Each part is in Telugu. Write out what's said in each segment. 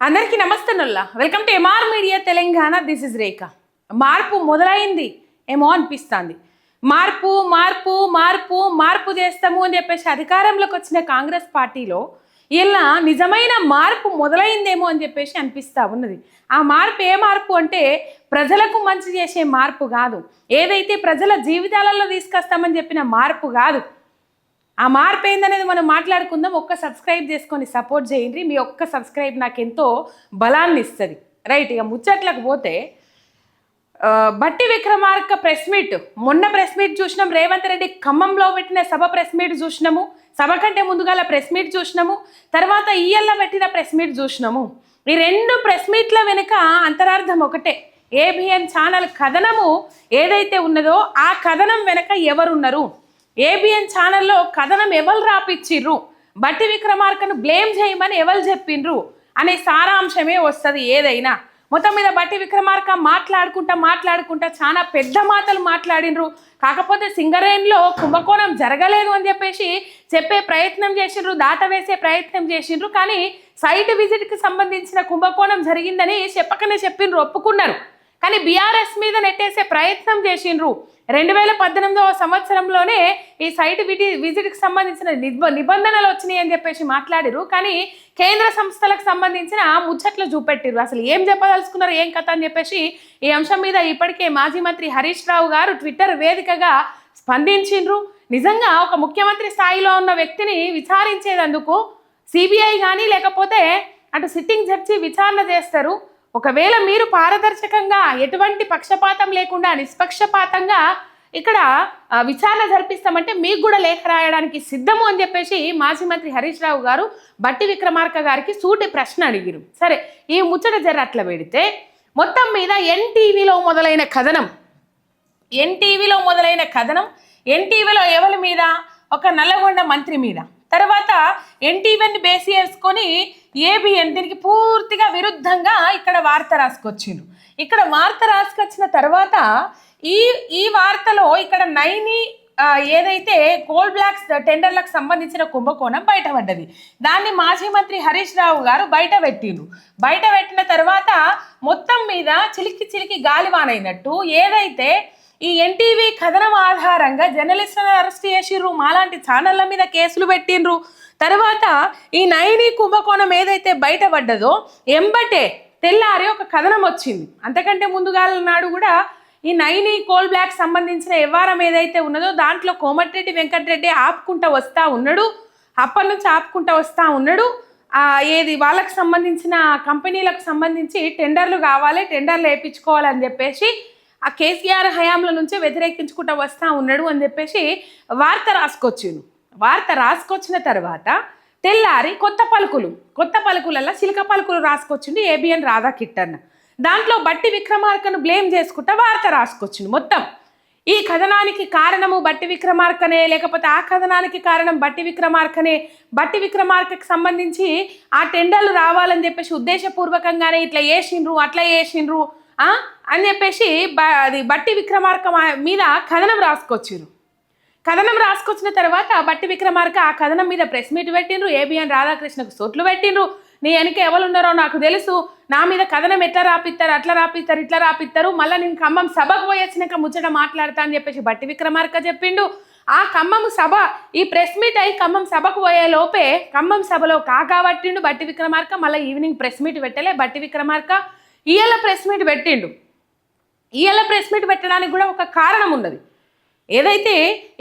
అందరికీ నమస్తేనుల్లా welcome to MR media Telangana this is Rekha మార్పు మొదలైంది. ఏమో అనిపిస్తుంది. మార్పు మార్పు మార్పు మార్పు చేస్తాము అని చెప్పేసి అధికారంలోకి వచ్చిన కాంగ్రెస్ పార్టీలో ఇలా నిజమైన మార్పు మొదలైందేమో అని చెప్పేసి అనిపిస్తూ ఉన్నది. ఆ మార్పు ఏ మార్పు అంటే ప్రజలకు మంచి చేసే మార్పు కాదు. ఏదైతే ప్రజల జీవితాలలో తీసుకొస్తామని చెప్పిన మార్పు కాదు. ఆ మార్పు ఏందనేది మనం మాట్లాడుకుందాం. ఒక్క సబ్స్క్రైబ్ చేసుకొని సపోర్ట్ చేయండి. మీ ఒక్క సబ్స్క్రైబ్ నాకు ఎంతో బలాన్ని ఇస్తుంది రైట్ ఇక ముచ్చట్లకు పోతే బట్టి విక్రమార్క ప్రెస్ మీట్. మొన్న ప్రెస్ మీట్ చూసినాం. రేవంత్ రెడ్డి ఖమ్మంలో పెట్టిన సభ ప్రెస్ మీట్ చూసినాము. సభ కంటే ముందుగాల ప్రెస్ మీట్ చూసినాము. తర్వాత ఈయల్ల పెట్టిన ప్రెస్ మీట్ చూసినాము. ఈ రెండు ప్రెస్ మీట్ల వెనుక అంతరార్థం ఒకటే. ఏబిఎన్ ఛానల్ కథనము ఏదైతే ఉన్నదో ఆ కథనం వెనుక ఎవరున్నారు? ఏబిఎన్ ఛానల్లో కథనం ఎవరు రాపిచ్చిర్రు? బట్టి విక్రమార్కను బ్లేమ్ చేయమని ఎవరు చెప్పిండ్రు? అనే సారాంశమే వస్తుంది ఏదైనా. మొత్తం మీద బట్టి విక్రమార్క మాట్లాడుకుంటా మాట్లాడుకుంటా చాలా పెద్ద మాటలు మాట్లాడినరు కాకపోతే సింగరేణిలో కుంభకోణం జరగలేదు అని చెప్పేసి చెప్పే ప్రయత్నం చేసిండ్రు దాట వేసే ప్రయత్నం చేసిండ్రు. కానీ సైట్ విజిట్కి సంబంధించిన కుంభకోణం జరిగిందని చెప్పకనే చెప్పిండ్రు ఒప్పుకున్నారు. కానీ బీఆర్ఎస్ మీద నెట్టేసే ప్రయత్నం చేసిండ్రు. రెండు వేల పద్దెనిమిదవ సంవత్సరంలోనే ఈ సైట్ విటి విజిట్కి సంబంధించిన నిబ నిబంధనలు వచ్చినాయి అని చెప్పేసి మాట్లాడిరు కానీ కేంద్ర సంస్థలకు సంబంధించిన ముచ్చట్లు చూపెట్టిరు అసలు ఏం చెప్పదలుచుకున్నారు ఏం కథ అని చెప్పేసి ఈ అంశం మీద ఇప్పటికే మాజీ మంత్రి హరీష్ రావు గారు ట్విట్టర్ వేదికగా స్పందించిండ్రు. నిజంగా ఒక ముఖ్యమంత్రి స్థాయిలో ఉన్న వ్యక్తిని విచారించేదందుకు సిబిఐ కానీ లేకపోతే అటు సిట్టింగ్ జడ్జి విచారణ చేస్తారు. ఒకవేళ మీరు పారదర్శకంగా ఎటువంటి పక్షపాతం లేకుండా నిష్పక్షపాతంగా ఇక్కడ విచారణ జరిపిస్తామంటే మీకు కూడా లేఖ రాయడానికి సిద్ధము అని చెప్పేసి మాజీ మంత్రి హరీష్ రావు గారు బట్టి విక్రమార్క గారికి సూటి ప్రశ్న అడిగిరు. సరే ఈ ముచ్చట జర అట్లా పెడితే మొత్తం మీద ఎన్టీవీలో మొదలైన కథనం ఎన్టీవీలో మొదలైన కథనం ఎన్టీవీలో ఎవరి మీద? ఒక నల్లగొండ మంత్రి మీద. తర్వాత ఎన్టీవన్ బేస్ చేసుకొని ఏబిఎన్ దీనికి పూర్తిగా విరుద్ధంగా ఇక్కడ వార్త రాసుకొచ్చిండ్రు ఇక్కడ వార్త రాసుకొచ్చిన తర్వాత ఈ ఈ వార్తలో ఇక్కడ నైని ఏదైతే గోల్డ్ బ్లాక్స్ టెండర్లకు సంబంధించిన కుంభకోణం బయటపడ్డది. దాన్ని మాజీ మంత్రి హరీష్ రావు గారు బయట పెట్టిండ్రు బయట పెట్టిన తర్వాత మొత్తం మీద చిలికి చిలికి గాలివానైనట్టు ఏదైతే ఈ ఎన్టీవీ కథనం ఆధారంగా జర్నలిస్టులను అరెస్ట్ చేసిర్రు. మాలాంటి ఛానళ్ళ మీద కేసులు పెట్టిండ్రు. తర్వాత ఈ నయని కుంభకోణం ఏదైతే బయటపడ్డదో ఎంబటే తెల్లారి ఒక కథనం వచ్చింది. అంతకంటే ముందుగాల నాడు కూడా ఈ నైని కోల్ బ్లాక్ సంబంధించిన వ్యవహారం ఏదైతే ఉన్నదో దాంట్లో కోమటిరెడ్డి వెంకటరెడ్డి ఆపుకుంటా వస్తా ఉన్నాడు. అప్పటి నుంచి ఆపుకుంటా వస్తా ఉన్నాడు. ఏది వాళ్ళకి సంబంధించిన కంపెనీలకు సంబంధించి టెండర్లు కావాలి టెండర్లు వేయించుకోవాలని చెప్పేసి ఆ కేసీఆర్ హయాంల నుంచే వ్యతిరేకించుకుంటా వస్తా ఉన్నాడు అని చెప్పేసి వార్త రాసుకొచ్చిండు. వార్త రాసుకొచ్చిన తర్వాత తెల్లారి కొత్త పలుకులు కొత్త పలుకులలో చిలక పలుకులు రాసుకొచ్చిండు ఏబిఎన్ రాధా కిట్టన్న దాంట్లో బట్టి విక్రమార్కను బ్లేమ్ చేసుకుంటా వార్త రాసుకొచ్చిండు మొత్తం. ఈ కథనానికి కారణము బట్టి విక్రమార్కనే లేకపోతే ఆ కథనానికి కారణం బట్టి విక్రమార్కనే బట్టి విక్రమార్కకి సంబంధించి ఆ టెండర్లు రావాలని చెప్పేసి ఉద్దేశపూర్వకంగానే ఇట్లా వేసిండ్రు అట్లా వేసిండ్రు అని చెప్పేసి బ- అది బట్టి విక్రమార్క మీద కథనం రాసుకొచ్చారు కథనం రాసుకొచ్చిన తర్వాత బట్టి విక్రమార్క ఆ కథనం మీద ప్రెస్ మీట్ పెట్టిండ్రు. ఏబిఎన్ రాధాకృష్ణకు సోట్లు పెట్టిండ్రు. నీ వెనక ఎవరు ఉన్నారో నాకు తెలుసు. నా మీద కథనం ఎట్లా రాపిస్తారు అట్లా రాపిస్తారు ఇట్లా రాపిస్తారు మళ్ళీ నేను ఖమ్మం సభకు పోయొచ్చినాక ముచ్చట మాట్లాడతా అని చెప్పేసి బట్టి విక్రమార్క చెప్పిండు. ఆ ఖమ్మం సభ ఈ ప్రెస్ మీట్ అయి ఖమ్మం సభకు పోయే లోపే ఖమ్మం సభలో కాకాబట్టిండు బట్టి విక్రమార్క. మళ్ళీ ఈవినింగ్ ప్రెస్ మీట్ పెట్టలే బట్టి విక్రమార్క. ఇయ్యాల ప్రెస్ మీట్ పెట్టిండు. ఇవాళ ప్రెస్ మీట్ పెట్టడానికి కూడా ఒక కారణం ఉన్నది. ఏదైతే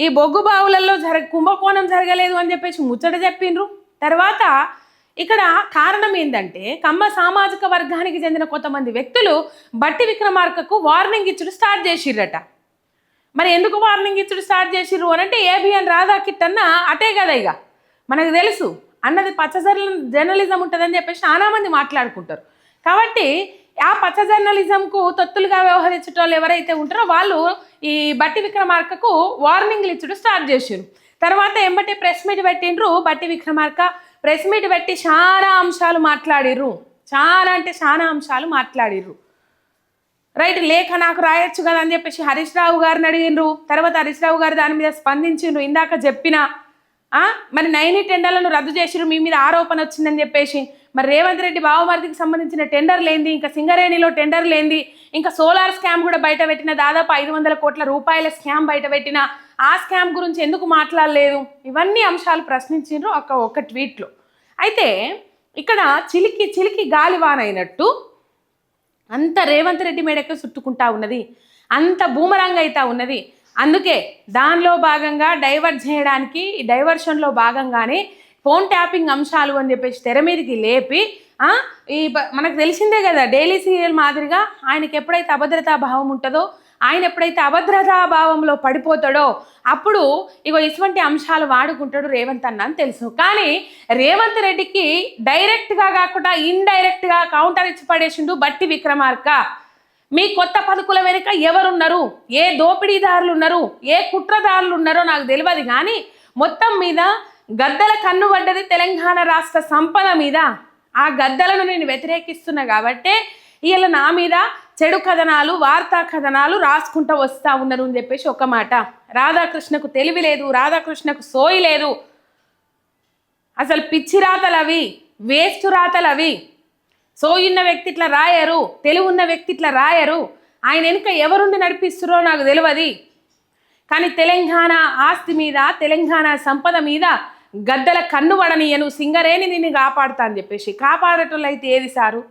ఈ బొగ్గు బావులలో జరగ కుంభకోణం జరగలేదు అని చెప్పేసి ముచ్చట చెప్పిండ్రు. తర్వాత ఇక్కడ కారణం ఏంటంటే కమ్మ సామాజిక వర్గానికి చెందిన కొంతమంది వ్యక్తులు బట్టి విక్రమార్కకు వార్నింగ్ ఇచ్చుడు స్టార్ట్ చేసిర్రట. మరి ఎందుకు వార్నింగ్ ఇచ్చుడు స్టార్ట్ చేసిర్రు అని అంటే ఏబిఎన్ రాధా కిట్ అన్న అటే కదా ఇక మనకు తెలుసు అన్నది పచ్చ జర్నలిజం ఉంటుందని చెప్పేసి చాలామంది మాట్లాడుకుంటారు. కాబట్టి ఆ పచ్చ జర్నలిజంకు తొత్తులుగా వ్యవహరించేటోళ్ళు ఎవరైతే ఉంటారో వాళ్ళు ఈ బట్టి విక్రమార్కకు వార్నింగ్లు ఇచ్చడం స్టార్ట్ చేసారు తర్వాత ఎంబటి ప్రెస్ మీట్ పెట్టిండ్రు బట్టి విక్రమార్క. ప్రెస్ మీట్ పెట్టి చాలా అంశాలు మాట్లాడిర్రు. చాలా అంటే చాలా అంశాలు మాట్లాడిర్రు. రైట్ లేఖ నాకు రాయొచ్చు కదా అని చెప్పేసి హరీష్ రావు గారిని అడిగిండ్రు. తర్వాత హరీష్ రావు గారు దాని మీద స్పందించిండ్రు. ఇందాక చెప్పిన మరి నైని టెండర్లను రద్దు చేసిరు మీ మీద ఆరోపణ వచ్చిందని చెప్పేసి. మరి రేవంత్ రెడ్డి బావమరిదికి సంబంధించిన టెండర్ లేంది ఇంకా సింగరేణిలో టెండర్ లేంది ఇంకా సోలార్ స్కామ్ కూడా బయట పెట్టిన దాదాపు ఐదు వందల కోట్ల రూపాయల స్కామ్ బయట పెట్టిన ఆ స్కామ్ గురించి ఎందుకు మాట్లాడలేదు? ఇవన్నీ అంశాలు ప్రశ్నించారు ఒక ఒక ట్వీట్లో. అయితే ఇక్కడ చిలికి చిలికి గాలివానైనట్టు అంత రేవంత్ రెడ్డి మేడకే చుట్టుకుంటా ఉన్నది అంత బూమరంగ్ అవుతా ఉన్నది. అందుకే దానిలో భాగంగా డైవర్ట్ చేయడానికి ఈ డైవర్షన్లో భాగంగానే ఫోన్ ట్యాపింగ్ అంశాలు అని చెప్పేసి తెర మీదకి లేపి ఈ మనకు తెలిసిందే కదా డైలీ సీరియల్ మాదిరిగా ఆయనకి ఎప్పుడైతే అభద్రతా భావం ఉంటుందో ఆయన ఎప్పుడైతే అభద్రతా భావంలో పడిపోతాడో అప్పుడు ఇగో ఇటువంటి అంశాలు వాడుకుంటాడు రేవంత్ అన్న అని తెలుసు. కానీ రేవంత్ రెడ్డికి డైరెక్ట్గా కాకుండా ఇండైరెక్ట్గా కౌంటర్ ఇచ్చి పడేసిండు బట్టి విక్రమార్క. మీ కొత్త పథకుల వెనుక ఎవరున్నారు? ఏ దోపిడీదారులు ఉన్నారు ఏ కుట్రదారులు ఉన్నారో నాకు తెలియదు కానీ మొత్తం మీద గద్దల కన్ను పడ్డది తెలంగాణ రాష్ట్ర సంపద మీద. ఆ గద్దలను నేను వ్యతిరేకిస్తున్నా కాబట్టే వీళ్ళ నా మీద చెడు కథనాలు వార్తా కథనాలు రాసుకుంటూ వస్తా ఉన్నారు అని చెప్పేసి ఒక మాట. రాధాకృష్ణకు తెలివి లేదు రాధాకృష్ణకు సోయి లేదు. అసలు పిచ్చి రాతలు అవి వేస్ట్ రాతలు అవి. సోయున్న వ్యక్తి ఇట్లా రాయరు తెలివి ఉన్న వ్యక్తి ఇట్లా రాయరు. ఆయన వెనుక ఎవరుండి నడిపిస్తురో నాకు తెలియదు కానీ తెలంగాణ ఆస్తి మీద తెలంగాణ సంపద మీద గద్దల కన్ను పడనీయను సింగరేణి నిన్ను కాపాడుతా అని చెప్పేసి. కాపాడటంలో అయితే ఏది సారు?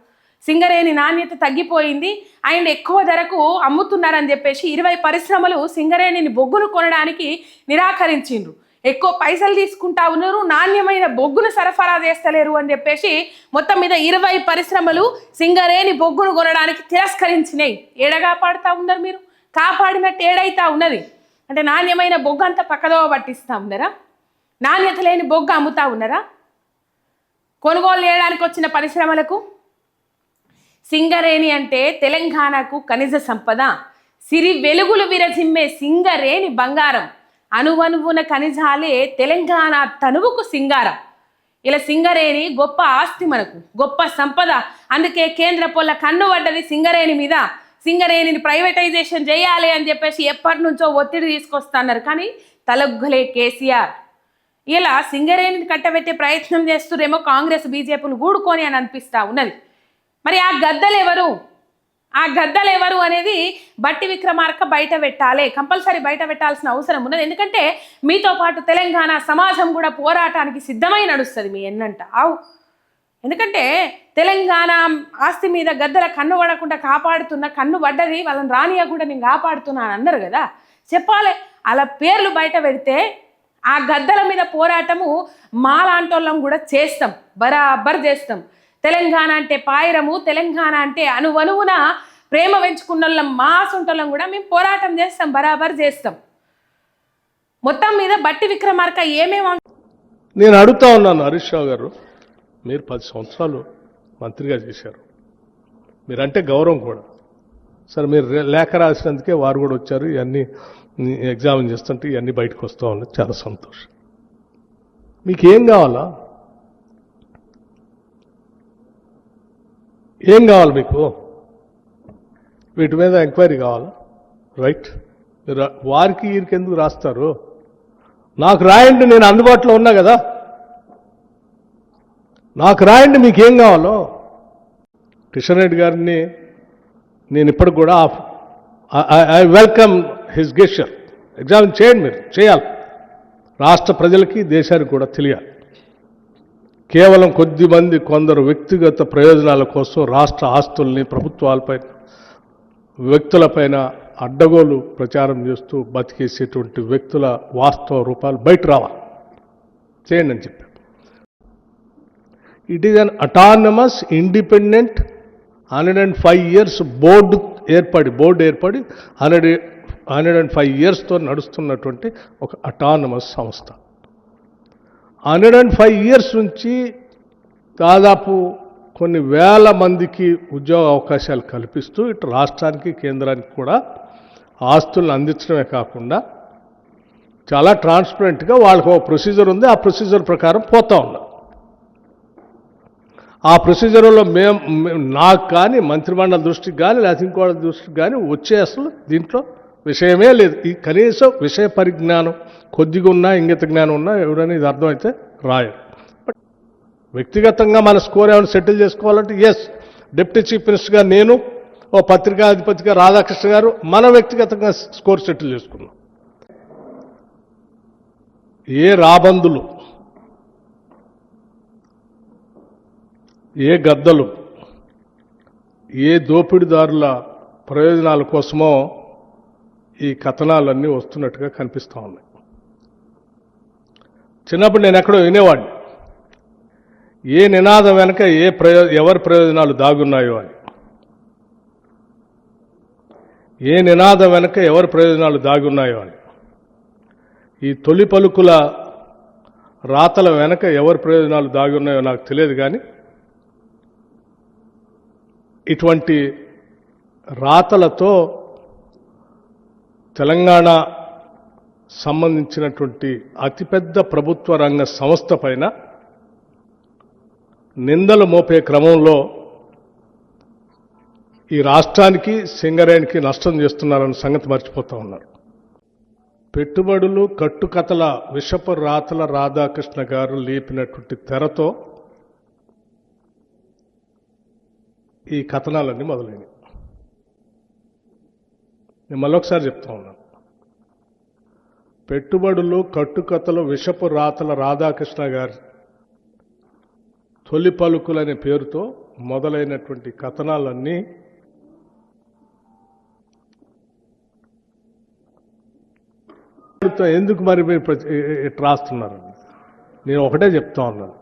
సింగరేణి నాణ్యత తగ్గిపోయింది. ఆయన ఎక్కువ ధరకు అమ్ముతున్నారని చెప్పేసి ఇరవై పరిశ్రమలు సింగరేణిని బొగ్గును కొనడానికి నిరాకరించిండ్రు. ఎక్కువ పైసలు తీసుకుంటా ఉన్నారు నాణ్యమైన బొగ్గును సరఫరా చేస్తలేరు అని చెప్పేసి మొత్తం మీద ఇరవై పరిశ్రమలు సింగరేణి బొగ్గును కొనడానికి తిరస్కరించినాయి. ఏడ కాపాడుతా ఉన్నారు మీరు? కాపాడినట్టు ఏడైతా ఉన్నది? అంటే నాణ్యమైన బొగ్గు అంతా పక్కదోవ పట్టిస్తా ఉన్నారా? నాణ్యత లేని బొగ్గు అమ్ముతా ఉన్నారా? కొనుగోలు చేయడానికి వచ్చిన పరిశ్రమలకు? సింగరేణి అంటే తెలంగాణకు ఖనిజ సంపద. సిరి వెలుగులు విరజిమ్మే సింగరేణి బంగారం. అనువనువున ఖనిజాలే తెలంగాణ తనువుకు సింగారం. ఇలా సింగరేణి గొప్ప ఆస్తి మనకు గొప్ప సంపద. అందుకే కేంద్ర పొల్ల కన్ను పడ్డది సింగరేణి మీద. సింగరేణిని ప్రైవేటైజేషన్ చేయాలి అని చెప్పేసి ఎప్పటి నుంచో ఒత్తిడి తీసుకొస్తున్నారు. కానీ తలగ్గులే కేసీఆర్. ఇలా సింగరేణిని కట్టబెట్టే ప్రయత్నం చేస్తురేమో కాంగ్రెస్ బీజేపీలు గూడుకొని అని అనిపిస్తా ఉన్నది. మరి ఆ గద్దలు ఎవరు ఆ గద్దలు ఎవరు అనేది బట్టి విక్రమార్క బయట పెట్టాలి. కంపల్సరీ బయట పెట్టాల్సిన అవసరం ఉన్నది. ఎందుకంటే మీతో పాటు తెలంగాణ సమాజం కూడా పోరాటానికి సిద్ధమై నడుస్తుంది మీ ఎన్నంట. ఆవు. ఎందుకంటే తెలంగాణ ఆస్తి మీద గద్దల కన్ను పడకుండా కాపాడుతున్న కన్ను పడ్డది వాళ్ళని రానియా కూడా నేను కాపాడుతున్నాను అన్నారు కదా. చెప్పాలి. అలా పేర్లు బయట పెడితే ఆ గద్దల మీద పోరాటము మాలాంటోళ్ళం కూడా చేస్తాం. బరాబర్ చేస్తాం. తెలంగాణ అంటే పాయరము తెలంగాణ అంటే అనువనువున ప్రేమ పెంచుకున్న మా సుంటలం కూడా మేము పోరాటం చేస్తాం బరాబర్ చేస్తాం. మొత్తం మీద బట్టి విక్రమార్క ఏమేమి నేను అడుగుతా ఉన్నాను హరీష్ రావు గారు మీరు పది సంవత్సరాలు మంత్రిగా చేశారు. మీరంటే గౌరవం కూడా. సరే మీరు లేఖ రాసినందుకే వారు కూడా వచ్చారు ఇవన్నీ ఎగ్జామిన్ చేస్తుంటే ఇవన్నీ బయటకు వస్తూ ఉన్నాయి చాలా సంతోషం. మీకు ఏం కావాలా? ఏం కావాలి మీకు? వీటి మీద ఎంక్వైరీ కావాలా? రైట్ వారికి వీరికి ఎందుకు రాస్తారు? నాకు రాయండి నేను అందుబాటులో ఉన్నా కదా? నాకు రాయండి మీకు ఏం కావాలో? కిషన్ రెడ్డి గారిని నేను ఇప్పటికి కూడా I welcome his gesture examine చేయండి మీరు చేయాలి. రాష్ట్ర ప్రజలకి దేశానికి కూడా తెలియాలి. కేవలం కొద్ది మంది కొందరు వ్యక్తిగత ప్రయోజనాల కోసం రాష్ట్ర ఆస్తుల్ని ప్రభుత్వాలపై వ్యక్తులపైన అడ్డగోలు ప్రచారం చేస్తూ బతికేసేటువంటి వ్యక్తుల వాస్తవ రూపాలు బయట రావాలి. చేయండి అని చెప్పాను. It is an autonomous independent hundred and five years board ఏర్పడి బోర్డు ఏర్పడి హండ్రెడ్ హండ్రెడ్ అండ్ ఫైవ్ ఇయర్స్తో నడుస్తున్నటువంటి ఒక అటానమస్ సంస్థ. హండ్రెడ్ అండ్ ఫైవ్ ఇయర్స్ నుంచి దాదాపు కొన్ని వేల మందికి ఉద్యోగ అవకాశాలు కల్పిస్తూ ఇటు రాష్ట్రానికి కేంద్రానికి కూడా ఆస్తులను అందించడమే కాకుండా చాలా ట్రాన్స్పరెంట్గా వాళ్ళకి ఒక ప్రొసీజర్ ఉంది. ఆ ప్రొసీజర్ ప్రకారం పోతా ఉన్నాం. ఆ ప్రొసీజర్లో మేము మేము- నాకు కానీ మంత్రిమండలి దృష్టికి కానీ లేకపోతే ఇంకోళ్ళ దృష్టికి కానీ వచ్చే అసలు దీంట్లో విషయమే లేదు. ఈ కనీసం విషయ పరిజ్ఞానం కొద్దిగా ఉన్నా ఇంగిత జ్ఞానం ఉన్నా ఎవరైనా ఇది అర్థమైతే రాయరు వ్యక్తిగతంగా మన స్కోర్ ఏమైనా సెటిల్ చేసుకోవాలంటే ఎస్ డిప్యూటీ చీఫ్ మినిస్టర్గా నేను ఓ పత్రికాధిపతిగా రాధాకృష్ణ గారు మన వ్యక్తిగతంగా స్కోర్ సెటిల్ చేసుకున్నాం. ఏ రాబందులు ఏ గద్దలు ఏ దోపిడీదారుల ప్రయోజనాల కోసమో ఈ కథనాలన్నీ వస్తున్నట్టుగా కనిపిస్తూ ఉన్నాయి. చిన్నప్పుడు నేను ఎక్కడో వినేవాడిని. ఏ నినాదం వెనక ఏ ప్రయో ఎవరి ప్రయోజనాలు దాగున్నాయో అని. ఏ నినాదం వెనక ఎవరి ప్రయోజనాలు దాగున్నాయో అని. ఈ తొలి పలుకుల రాతల వెనక ఎవరి ప్రయోజనాలు దాగున్నాయో నాకు తెలియదు కానీ ఇటువంటి రాతలతో తెలంగాణ సంబంధించినటువంటి అతిపెద్ద ప్రభుత్వ రంగ సంస్థ పైన నిందలు మోపే క్రమంలో ఈ రాష్ట్రానికి సింగరేణికి నష్టం చేస్తున్నారన్న సంగతి మర్చిపోతూ ఉన్నారు. పెట్టుబడులు కట్టుకథల విషపు రాతల రాధాకృష్ణ గారు లేపినటువంటి తెరతో ఈ కథనాలన్నీ మొదలైనవి. నేను మళ్ళొకసారి చెప్తా ఉన్నాను. పెట్టుబడులు కట్టుకథలు విషపు రాతల రాధాకృష్ణ గారి తొలి పలుకులనే పేరుతో మొదలైనటువంటి కథనాలన్నీ ఎందుకు మరి మీరు ఇట్ ఇట్లా రాస్తున్నారు నేను ఒకటే చెప్తా ఉన్నాను.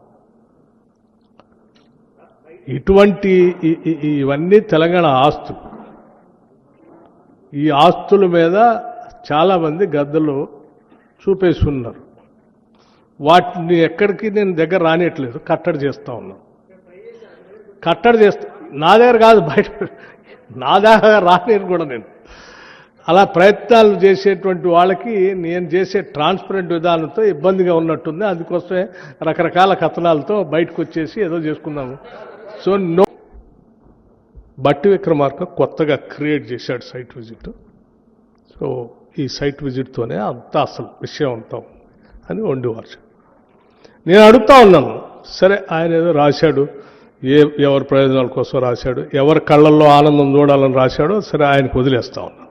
ఇటువంటి ఇవన్నీ తెలంగాణ ఆస్తులు ఈ ఆస్తుల మీద చాలామంది గద్దలు చూపేస్తున్నారు వాటిని ఎక్కడికి నేను దగ్గర రానియట్లేదు. కట్టడి చేస్తా ఉన్నాను కట్టడి చేస్తా నా దగ్గర కాదు బయట నా దగ్గర రానియను కూడా నేను. అలా ప్రయత్నాలు చేసేటువంటి వాళ్ళకి నేను చేసే ట్రాన్స్పరెంట్ విధానంతో ఇబ్బందిగా ఉన్నట్టుంది. అందుకోసమే రకరకాల కథనాలతో బయటకు వచ్చేసి ఏదో చేసుకున్నాము సో నో. బట్టి విక్రమార్క కొత్తగా క్రియేట్ చేశాడు సైట్ విజిట్. సో ఈ సైట్ విజిట్తోనే అంతా అసలు విషయం అంతా అని వండివారు నేను అడుగుతా ఉన్నాను. సరే ఆయన ఏదో రాశాడు. ఏ ఎవరి ప్రయోజనాల కోసం రాశాడు. ఎవరి కళ్ళల్లో ఆనందం చూడాలని రాశాడో సరే ఆయనకు వదిలేస్తా ఉన్నాను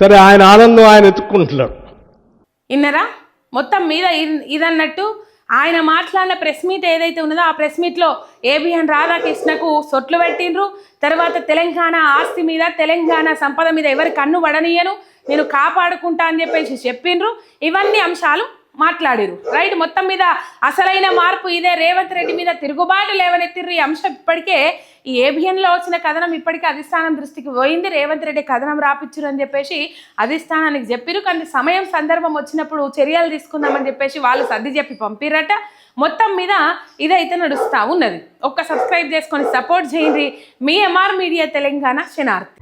సరే ఆయన ఆనందం ఆయన ఎత్తుక్కుంటున్నాడు. ఇన్నరా మొత్తం మీద ఇదన్నట్టు ఆయన మాట్లాడిన ప్రెస్ మీట్ ఏదైతే ఉన్నదో ఆ ప్రెస్ మీట్లో ఏబిఎన్ రాధాకృష్ణకు సొట్లు పెట్టిండ్రు. తర్వాత తెలంగాణ ఆస్తి మీద తెలంగాణ సంపద మీద ఎవరి కన్ను పడనీయను నేను కాపాడుకుంటా అని చెప్పేసి చెప్పిండ్రు. ఇవన్నీ అంశాలు మాట్లాడిరు. రైట్ మొత్తం మీద అసలైన మార్పు ఇదే. రేవంత్ రెడ్డి మీద తిరుగుబాటు లేవనెత్తిర్రు ఈ అంశం. ఇప్పటికే ఈ ఏబిఎన్లో వచ్చిన కథనం ఇప్పటికే అధిష్టానం దృష్టికి పోయింది. రేవంత్ రెడ్డి కథనం రాపిచ్చురు అని చెప్పేసి అధిష్టానానికి చెప్పిరు కానీ సమయం సందర్భం వచ్చినప్పుడు చర్యలు తీసుకుందామని చెప్పేసి వాళ్ళు సర్ది చెప్పి పంపిరట మొత్తం మీద ఇదైతే నడుస్తూ ఉన్నది. ఒక్క సబ్స్క్రైబ్ చేసుకొని సపోర్ట్ చేయండి. మీ ఎంఆర్ మీడియా తెలంగాణ శనార్థి